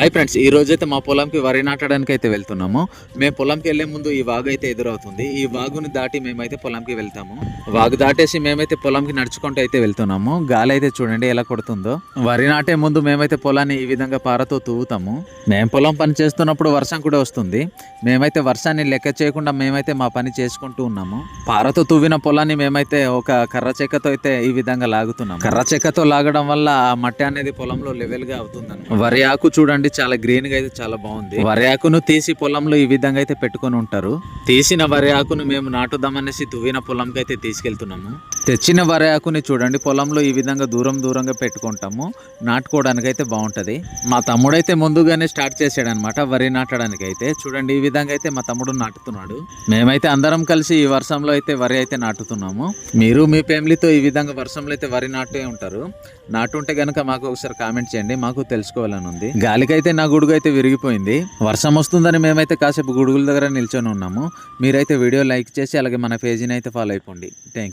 Hi friends ఈ రోజైతే అయితే మా పొలంకి వరి నాటడానికి అయితే వెళ్తున్నాము. మేము పొలంకి వెళ్ళే ముందు ఈ వాగు అయితే ఎదురవుతుంది. ఈ వాగుని దాటి మేమైతే పొలంకి వెళ్తాము. వాగు దాటేసి మేమైతే పొలంకి నడుచుకుంటూ అయితే వెళ్తున్నాము. గాలి అయితే చూడండి ఎలా కొడుతుందో. వరి నాటే ముందు మేమైతే పొలాన్ని ఈ విధంగా పారతో తవ్వుతాము మేము పొలం పని చేస్తున్నప్పుడు వర్షం కూడా వస్తుంది. మేమైతే వర్షాన్ని లెక్క చేయకుండా మేమైతే మా పని చేసుకుంటూ ఉన్నాము. పారతో తువ్విన పొలాన్ని మేమైతే ఒక కర్ర చెక్కతో అయితే ఈ విధంగా లాగుతున్నాము. కర్ర చెక్కతో లాగడం వల్ల ఆ మట్టి అనేది పొలంలో లెవెల్గా అవుతుంది వరి ఆకు చూడండి చాలా గ్రీన్గా అయితే చాలా బాగుంది. వరి ఆకును తీసి పొలంలో ఈ విధంగా అయితే పెట్టుకొని ఉంటారు. తీసిన వరి ఆకును మేము నాటుదామనేసి దువ్విన పొలంకి అయితే తీసుకెళ్తున్నాము. తెచ్చిన వరి ఆకుని చూడండి. పొలంలో ఈ విధంగా దూరం దూరంగా పెట్టుకుంటాము. నాటుకోవడానికి అయితే బాగుంటుంది. మా తమ్ముడైతే ముందుగానే స్టార్ట్ చేశాడనమాట వరి నాటడానికి అయితే చూడండి ఈ విధంగా అయితే మా తమ్ముడు నాటుతున్నాడు. మేమైతే అందరం కలిసి ఈ వర్షంలో అయితే వరి అయితే నాటుతున్నాము. మీరు మీ ఫ్యామిలీతో ఈ విధంగా వర్షంలో అయితే వరి నాటే ఉంటారు. నాటుంటే కనుక మాకు ఒకసారి కామెంట్ చేయండి. మాకు తెలుసుకోవాలని ఉంది. గాలికైతే నా గొడుగు అయితే విరిగిపోయింది. వర్షం వస్తుందని మేమైతే కాసేపు గొడుగుల దగ్గర నిల్చొని ఉన్నాము. మీరైతే వీడియో లైక్ చేసి అలాగే మన పేజీని అయితే ఫాలో అయిపోండి. థ్యాంక్